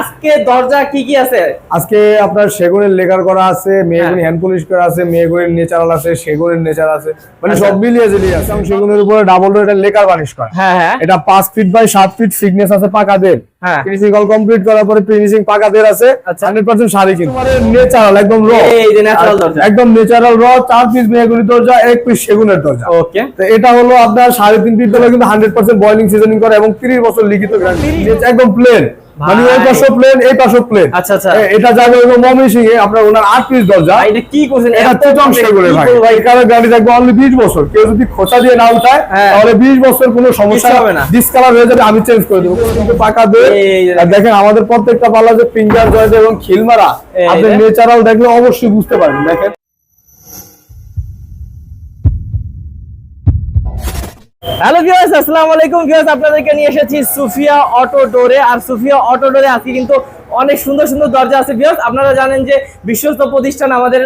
আজকে দরজা কি কি আছে? আজকে আপনার সেগুনের লেকার করা আছে মেয়েগুনি হ্যান্ড পলিশ করা আছে মেয়েগুনির নেচারাল আছে সেগুনের নেচার আছে। মানে আচ্ছা। সব মিলিয়ে আছে সেগুনের উপরে ডাবল এটা লেকার বানিশ করা। হ্যাঁ হ্যাঁ। এটা ফিট বাই ফিট থিকনেস আছে পাকাদের হ্যাঁ। ফিনিশিং অল কমপ্লিট করার পরে ফিনিশিং পাকাদের আছে আচ্ছা। শাড়ি কিন্তু। নেচারাল একদম র এই যে natural দরজা। একদম নেচারাল র চার পিস দরজা এক পিস সেগুনের দরজা। ওকে তো এটা হলো আপনার সাড়ে তিন ফিট হলো কিন্তু হান্ড্রেড পার্সেন্ট বয়লিং সিজনিং করে এবং তিরিশ বছর লিখিত গ্যারান্টি একদম প্লেন মানে ভাই। পাশে প্লেন এই পাশে প্লেন আচ্ছা, আচ্ছা। এটা যাবে হলো এ আপনার ওনার আট পিস দরজা এটা কি করছেন এটা এত চিটং দামে সেগুনের কি ভাই? এই কারণে থাকবে অনলি বিশ বছর কেউ যদি খোঁচা দিয়ে না উঠায় হ্যাঁ। তাহলে বিশ বছর কোনো সমস্যা হবে না। ডিসকালার হয়ে যাবে আমি চেঞ্জ করে দেবো কিন্তু পাকা এই আর দেখেন আমাদের প্রত্যেকটা পাল্লা যে ফিঙ্গার জয়েন্ট এবং খিলমারা আপনি। নেচারাল দেখলে অবশ্যই বুঝতে পারবেন দেখেন হ্যালো ভিউয়ার্স আসসালামু আলাইকুম ভিউয়ার্স আপনাদেরকে নিয়ে এসেছি সুফিয়া অটো ডোরে। আর সুফিয়া অটো ডোরে আজকে কিন্তু অনেক সুন্দর সুন্দর দরজা আছে ভিউয়ার্স আপনারা জানেন যে বিশ্বস্ত প্রতিষ্ঠান আমাদের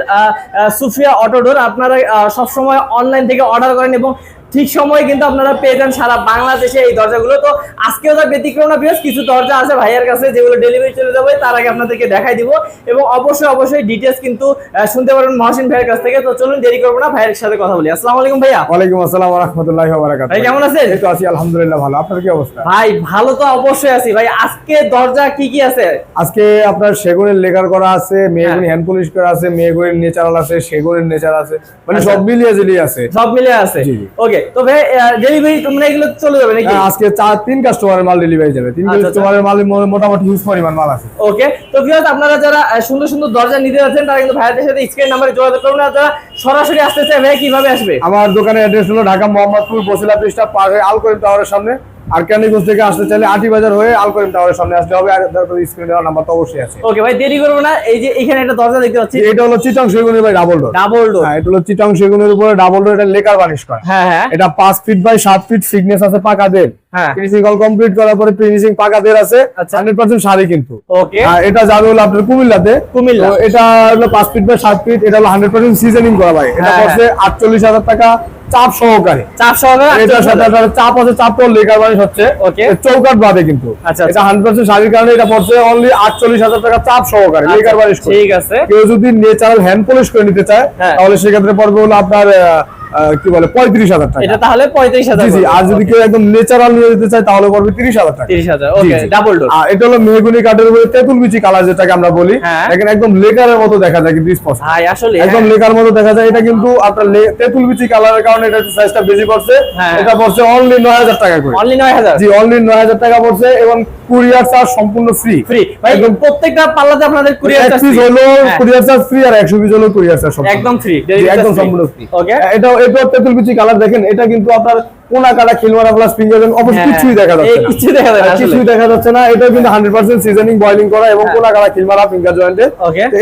সুফিয়া অটো ডোর। আপনারা সবসময় অনলাইন থেকে অর্ডার করেন এবং ঠিক সময়ে কিন্তু আপনারা পেয়ে যান সারা বাংলাদেশে এই দরজাগুলো। তো আজকেও তার ব্যতিক্রম না ভিউয়ার্স কিছু দরজা আছে ভাইয়ের কাছে যেগুলো ডেলিভারি চলে যাবে তার আগে আপনাদেরকে দেখাই দিব। এবং অবশ্যই অবশ্যই ডিটেলস কিন্তু শুনতে পারবেন মহসিন ভাইয়ের কাছ থেকে। তো চলুন দেরি করব না ভাইয়ের সাথে কথা বলি। আসসালামু আলাইকুম ভাইয়া। ওয়ালাইকুম আসসালাম রাহমাতুল্লাহি ওয়া বারাকাতুহু ভাই কেমন আছেন? এই তো আছি আলহামদুলিল্লাহ ভালো। আপনার কি অবস্থা? ভাই ভালো তো অবশ্যই আছি। ভাই আজকে দরজা কি কি আছে? আজকে আপনার সেগুনের লেকার করা আছে মেয়েগুনি হ্যাঁ। হ্যান্ড পলিশ করা আছে মেয়েগুনির নেচারাল আছে সেগুনের নেচার আছে। মানে আচ্ছা। সব মিলিয়ে জিলিয়ে আছে। সব মিলিয়ে আছে। ওকে তো ডেলিভারি তোমরা এগুলো চলে যাবে নাকি? হ্যাঁ, আজকে চার তিন কাস্টমারের মাল ডেলিভারি যাবে। তিন আচ্ছা, আচ্ছা। কাস্টমারের মাল মোটামুটি হিউজ পরিমাণ মাল আছে। ওকে তো ভিউয়ার্স আপনারা যারা সুন্দর সুন্দর দরজা নিতে যাচ্ছেন তারা কিন্তু ভাইয়াদের সাথে স্ক্রিন নাম্বারে যোগাযোগ করুন। আর যারা সরাসরি আসতে চায় ভাই কীভাবে আসবে? আমার দোকানের অ্যাড্রেস হলো ঢাকা মোহাম্মদপুর বসিলা পৃষ্ঠা পার হয়ে আলকরিম টাওয়ারের সামনে। আর থেকে আসতে চাইলে আটি বাজার হয়ে আলকরিম টাওয়ারের সামনে আসতে হবে। আর স্ক্রিনে নাম্বার তো অবশ্যই আছে। ওকে ভাই দেরি করব না। এই যে এখানে একটা দরজা দেখতে পাচ্ছি। এটা হলো চিটাং সেগুনের ভাই ডাবল ডোর ডাবল ডোর হ্যাঁ এটা হলো চিটাং সেগুনের উপরে ডাবল ডোর এটা লেকার বানিশ করা হ্যাঁ হ্যাঁ। এটা পাঁচ ফিট বাই সাত ফিট থিকনেস আছে পাকাদের হ্যাঁ। ফিনিশিং অল কমপ্লিট করার পরে ফিনিশিং পাকাদের আছে। আচ্ছা। শাড়ি কিন্তু। ওকে। আর এটা যাবে হলো আপনার কুমিল্লাতে। কুমিল্লা। এটা হলো ফিট বাই ফিট এটা হলো সিজনিং করা ভাই। এটা হ্যাঁ, পড়ছে আটচল্লিশ হাজার টাকা। চাপ সহকারে। চাপ সহকারে এটা সাথে চাপ আছে চাপ তো লেকার মানে হচ্ছে ওকে চৌকাট বাদে কিন্তু। আচ্ছা, এটা হান্ড্রেড পার্সেন্ট শাড়ির কারণে এটা পড়ছে অনলি আটচল্লিশ হাজার টাকা চাপ সহকারে লেকার বানিশ আচ্ছা, ঠিক আছে। কেউ যদি নেচারাল হ্যান্ড পলিশ করে নিতে চায় হ্যাঁ। তাহলে সেক্ষেত্রে পড়বে হলো আপনার কি বলে পঁয়ত্রিশ হাজার টাকা। এটা তাহলে পঁয়ত্রিশ হাজার জি আর যদি কেউ একদম নেচারাল নিয়ে যেতে চায় তাহলে পড়বে তিরিশ হাজার টাকা। তিরিশ হাজার ওকে ডাবল ডোর আর এটা হলো মেহগুনি কাঠের উপরে তেঁতুল বিচি কালার যেটাকে আমরা বলি। হ্যাঁ। দেখেন একদম লেকারের মতো দেখা যায় কিন্তু স্পষ্ট ভাই আসলে একদম লেকার মতো দেখা যায়। এটা কিন্তু আপনার তেঁতুল বিচি কালারের কারণে এটা সাইজটা বেশি পড়ছে। হ্যাঁ। এটা পড়ছে অনলি নয় হাজার টাকা করে। অনলি নয় হাজার? জি অনলি নয় হাজার টাকা পড়ছে এবং কুরিয়ার চার্জ সম্পূর্ণ ফ্রি ফ্রি ভাই একদম প্রত্যেকটা পাল্লাতে আপনাদের কুরিয়ার এক পিস হলো। কুরিয়ার চার্জ ফ্রি আর পিস হলো কুরিয়ার চার্জ একদম ফ্রি একদম সম্পূর্ণ ফ্রি ওকে এটা এটা তেঁতুল বিচি কালার দেখেন এটা কিন্তু আপনার কোনা কাটা খিলমারা প্লাস ফিঙ্গার হ্যাঁ। কিছুই দেখা যাচ্ছে না। কিছুই দেখা যায় না কিছুই দেখা যাচ্ছে না। এটা কিন্তু হান্ড্রেড পার্সেন্ট সিজনিং বয়লিং করা এবং হ্যাঁ। কোনা কাটা খিলমারা ফিঙ্গার জয়েন্টে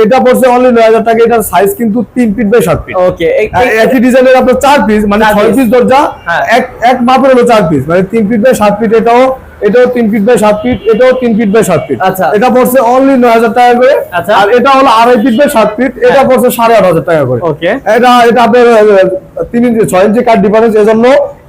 এটা পড়ছে অনলি নয় হাজার টাকা। এটার সাইজ কিন্তু তিন ফিট বাই সাত ফিট ওকে একই ডিজাইনের আপনার চার পিস মানে চার ছয় পিস দরজা হ্যাঁ। এক এক মাপের হলো চার পিস মানে তিন ফিট বাই সাত ফিট এটাও এটাও তিন ফিট বাই সাত ফিট এটাও তিন ফিট বাই সাত ফিট আচ্ছা। এটা পড়ছে অনলি নয় হাজার টাকা করে আচ্ছা। আর এটা হলো আড়াই ফিট বাই সাত ফিট এটা হ্যাঁ। পড়ছে সাড়ে আট হাজার টাকা করে ওকে এটা এটা আপনার তিন ইঞ্চি ছয় ইঞ্চি কাঠ ডিফারেন্স এজন্য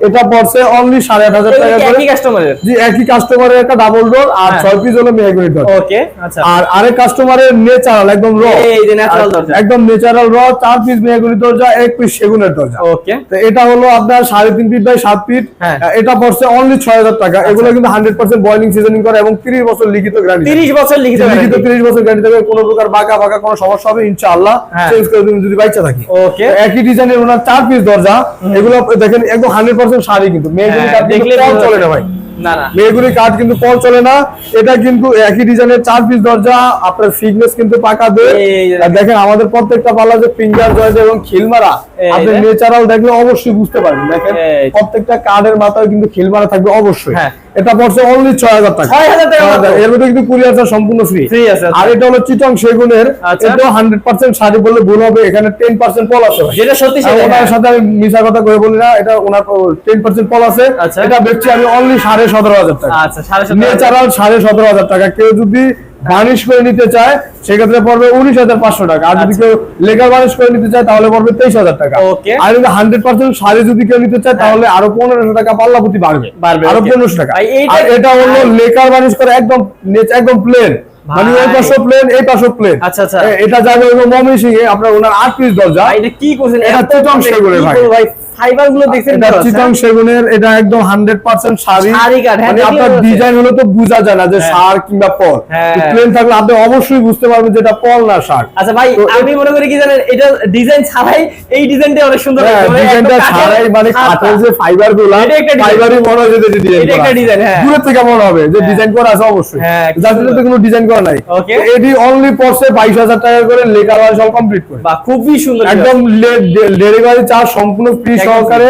এটা পড়ছে অনলি সাড়ে আট হাজার টাকা একই কাস্টমারের জি একই কাস্টমারের একটা ডাবল ডোর আর হ্যাঁ। ছয় পিস হলো মেহগুনি ডোর ওকে আচ্ছা। আর আরেক কাস্টমারের নেচারাল একদম র এই যে natural দরজা। একদম নেচারাল র চার পিস মেহগুনি দরজা এক পিস সেগুনের দরজা। ওকে তো এটা হলো আপনার সাড়ে তিন ফিট বাই সাত ফিট হ্যাঁ। এটা পড়ছে অনলি ছয় হাজার টাকা। এগুলো কিন্তু হান্ড্রেড পার্সেন্ট বয়লিং সিজনিং করে এবং তিরিশ বছর লিখিত গ্যারান্টি তিরিশ বছর লিখিত লিখিত। তিরিশ বছর গ্যারান্টি থাকবে। কোনো প্রকার বাঁকা বাঁকা কোনো সমস্যা হবে ইনশাআল্লাহ। হ্যাঁ। চেঞ্জ করে দিবেন যদি বাইচা থাকি। ওকে একই ডিজাইনের ওনার চার পিস দরজা। এগুলো দেখেন একদম হান্ড্রেড পার্সেন্ট শাড়ি কিন্তু। মেয়েগুলি কাজ কাঠ দেখলে চলে না ভাই। না না। মেয়েগুলি কাঠ কিন্তু কল চলে না। এটা কিন্তু একই ডিজাইনের চার পিস দরজা আপনার সিগনেস কিন্তু পাকা দেয় আর দেখেন আমাদের প্রত্যেকটা পাল্লা যে ফিঙ্গার জয়েন্ট এবং খিলমারা আপনি নেচারাল দেখলে অবশ্যই বুঝতে পারবেন। দেখেন প্রত্যেকটা কার্ডের মাথায় কিন্তু খিলমারা থাকবে অবশ্যই। হ্যাঁ। এটা পড়ছে অনলি ছয় হাজার টাকা 6,000 টাকা মাত্র। এর মধ্যে কিন্তু কুরিয়ার চার্জ সম্পূর্ণ ফ্রি আছে, আচ্ছা। আর এটা হলো চিটং সেগুনের আচ্ছা। হান্ড্রেড পার্সেন্ট শাড়ি বললে ভুল হবে এখানে টেন পার্সেন্ট পল আছে। যেটা সত্যি ওনার হ্যাঁ। সাথে আমি মিশা কথা করে বলি না এটা ওনার টেন পার্সেন্ট পল আছে আচ্ছা। এটা বেচছি আমি অনলি সাড়ে সতেরো হাজার টাকা আচ্ছা নেচারাল সাড়ে সতেরো হাজার টাকা কেউ যদি বার্নিশ করে নিতে চায় সেক্ষেত্রে পড়বে উনিশ হাজার পাঁচশো টাকা আর যদি আচ্ছা। কেউ লেগার বার্নিশ করে নিতে চায় তাহলে পড়বে তেইশ হাজার টাকা. আর যদি হান্ড্রেড পার্সেন্ট শাড়ি যদি কেউ নিতে চায় তাহলে আরও পনেরোশো টাকা পাল্লা প্রতি বাড়বে বাড়বে, আরও. পনেরোশো টাকা আর এটা হলো লেখার লেকার বার্নিশ করে একদম একদম প্লেন মানে ভাই। পাশও প্লেন এই পাশও প্লেন আচ্ছা, আচ্ছা। এটা যাবে এ আপনার ওনার আট পিস দরজা এটা কি করছেন এটা চিটং সেগুনের ভাই। ফাইবারগুলো দেখছেন এটা চিটং সেগুনের এটা একদম হান্ড্রেড পার্সেন্ট শাড়ি শাড়ি কাঠ, হ্যাঁ, মানে আপনার ডিজাইন হলো তো বোঝা যায় না যে হ্যাঁ। শাড় কিংবা পল হ্যাঁ। প্লেন থাকলে আপনি অবশ্যই বুঝতে পারবেন যে এটা পল না আচ্ছা ভাই আমি মনে করি কি জানেন এটা ডিজাইন ছাড়াই এই ডিজাইনটা অনেক সুন্দর হ্যাঁ, ডিজাইনটা ছাড়াই মানে যে ফাইবারগুলো এটা একটা design। ফাইবারই মনে হয় যে ডিজাইন এটা একটা design, হ্যাঁ। দূরে থেকে মনে হবে যে হ্যাঁ। ডিজাইন করা আছে অবশ্যই হ্যাঁ, যার জন্য। কোনো ডিজাইন করা নাই। এটি অনলি পড়ছে বাইশ হাজার টাকা করে লেখা ওয়াল সব কমপ্লিট করে খুবই সুন্দর একদম ডেলিভারি চার্জ সম্পূর্ণ ফ্রি সহকারে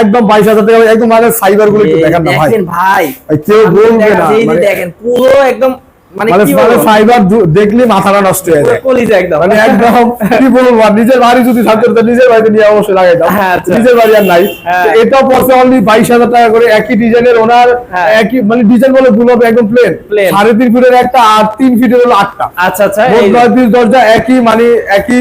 একদম বাইশ হাজার টাকা একদম ফাইবারগুলো একটু দেখেন না ভাই। ভাই কেউ বলবে না, মানে- দেখেন পুরো একদম মানে মানে মানে বলব ফাইবার দেখলে মাথাটা নষ্ট হয়ে যায় কলিজা একদম মানে একদম কি বলব নিজের বাড়ি যদি থাকতো নিজের বাড়িতে নিয়ে অবশ্যই লাগাইতাম হ্যাঁ, আচ্ছা। নিজের বাড়ি আর নাই হ্যাঁ। এটাও পড়ছে অনলি বাইশ হাজার টাকা করে একই ডিজাইনের ওনার হ্যাঁ। একই মানে ডিজাইন বলে ভুল হবে একদম প্লেন Plain। সাড়ে তিন ফিটের একটা আর তিন ফিটের হলো আটটা আচ্ছা আচ্ছা দরজা একই মানে একই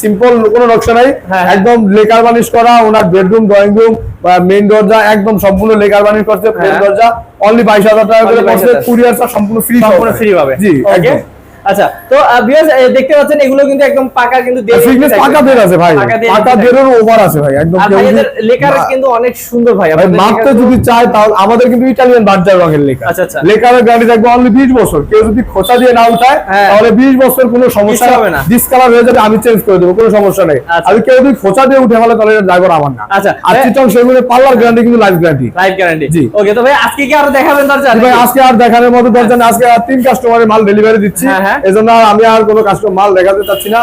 সিম্পল কোনো নকশা নাই। হ্যাঁ। একদম লেকার বানিশ করা ওনার bedroom drawing room main main দরজা একদম সম্পূর্ণ লেকার বানিশ করছে হ্যাঁ। দরজা। অনলি বাইশ হাজার টাকা করে করছে 22,000 পড়ছে কুরিয়ার সম্পূর্ণ ফ্রি সম্পূর্ণ ফ্রি পাবে জি একদম। আচ্ছা তো ভিউয়ার্স দেখতে পাচ্ছেন এগুলো কিন্তু একদম পাকা কিন্তু ফিটনেস পাকা। বের আছে ভাই পাকা। বেরোর ওভার আছে ভাই একদম বা- কিন্তু অনেক সুন্দর ভাই ভাই মাপতে যদি চায় তাহলে আমাদের কিন্তু বার্জার রঙের লেখা আচ্ছা, আচ্ছা। লেখার গ্যারান্টি থাকবে অনলি বিশ বছর কেউ যদি খোঁচা দিয়ে না উঠায় হ্যাঁ। তাহলে বিশ বছর কোনো সমস্যা হবে না। ডিসকালার হয়ে যাবে আমি চেঞ্জ করে দেবো কোনো সমস্যা নেই আচ্ছা। আর কেউ যদি খোঁচা দিয়ে উঠে ফেলে তাহলে ড্রাইভার আমার না আচ্ছা। আর চিটং সেগুলো পার্লার গ্যারান্টি কিন্তু লাইফ গ্যারান্টি লাইভ গ্যারান্টি জি। ওকে তো ভাই আজকে কি আরও দেখাবেন দরজা ভাই আজকে আর দেখানোর মতো নেই। আজকে আর তিন কাস্টমারের মাল ডেলিভারি দিচ্ছি হ্যাঁ, হ্যাঁ। এজন্য আর আমি আর কোনো কাস্টমার মাল দেখাতে চাচ্ছি না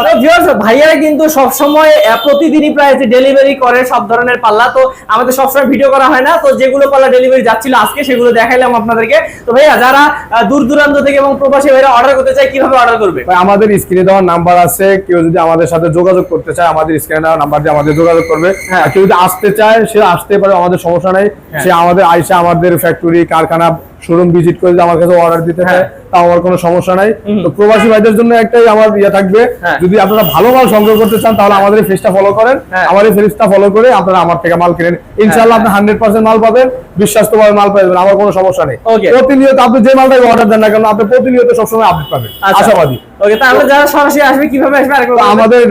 ভাইয়ারা কিন্তু সবসময় প্রতিদিনই প্রায় ডেলিভারি করে সব ধরনের পাল্লা তো আমাদের সবসময় ভিডিও করা হয় না তো যেগুলো পাল্লা ডেলিভারি যাচ্ছিল আজকে সেগুলো দেখাইলাম আপনাদেরকে তো ভাইয়া যারা আহ, দূর দূরান্ত থেকে এবং প্রবাসী ভাইরা অর্ডার করতে চায় কীভাবে অর্ডার করবে ভাই, আমাদের স্ক্রিনে নাম্বার আছে কেউ যদি আমাদের সাথে যোগাযোগ করতে চায় আমাদের স্ক্রিনে দেওয়ার নাম্বার দিয়ে আমাদের যোগাযোগ করবে হ্যাঁ। কেউ যদি আসতে চায় সে আসতে পারে আমাদের সমস্যা নাই হ্যাঁ। সে আমাদের আইসা আমাদের ফ্যাক্টরি কারখানা শোরুম ভিজিট করে আমার কাছে অর্ডার দিতে চায় হ্যাঁ। তাও আমার কোনো সমস্যা নাই তো প্রবাসী ভাইদের জন্য একটাই আমার ইয়ে থাকবে হ্যাঁ। যদি আপনারা ভালো মাল সংগ্রহ করতে চান তাহলে আমাদের এই ফেসটা ফলো করেন হ্যাঁ। আমার এই ফেসটা ফলো করে আপনারা আমার থেকে মাল কিনেন ইনশাআল্লাহ আপনি হান্ড্রেড পার্সেন্ট মাল পাবেন বিশ্বাস্তভাবে মাল পাবেন আমার কোনো সমস্যা নেই প্রতিনিয়ত আপনি যে মালটাই অর্ডার দেন না কেন আপনি প্রতিনিয়ত সবসময় আপডেট পাবেন আচ্ছা। আশাবাদী? আমাদের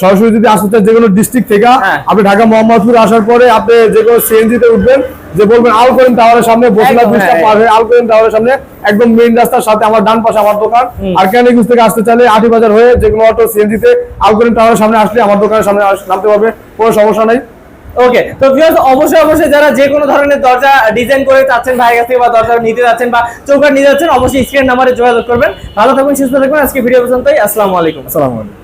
সরাসরি যদি আসতে চান যে কোনো ডিস্ট্রিক্ট থেকে হ্যাঁ। আপনি ঢাকা মোহাম্মদপুর আসার পরে আপনি যে কোনো সিএনজি তে উঠবেন যে বলবেন আল করিম টাওয়ারের সামনে বসিলা ব্রিজটা হ্যাঁ। পার হয়ে আল করিম টাওয়ারের সামনে একদম মেইন রাস্তার সাথে আমার ডান পাশে আমার দোকান। আর ক্যানিগুজ থেকে আসতে চাইলে আটি বাজার হয়ে যে কোনো অটো সিএনজি তে টাওয়ারের সামনে আসলে আমার দোকানের সামনে নামতে পারবে কোনো সমস্যা নাই। ওকে তো ভিউয়ার্স অবশ্যই অবশ্যই যারা যে কোনো ধরনের দরজা ডিজাইন করে চাচ্ছেন ভাইয়ের কাছ থেকে বা দরজা নিতে যাচ্ছেন বা চৌকাট নিতে যাচ্ছেন অবশ্যই স্ক্রিন নাম্বারে যোগাযোগ করবেন। ভালো থাকবেন সুস্থ থাকবেন। আজকে ভিডিও পর্যন্তই। আসসালামু আলাইকুম। আসসালামু আলাইকুম।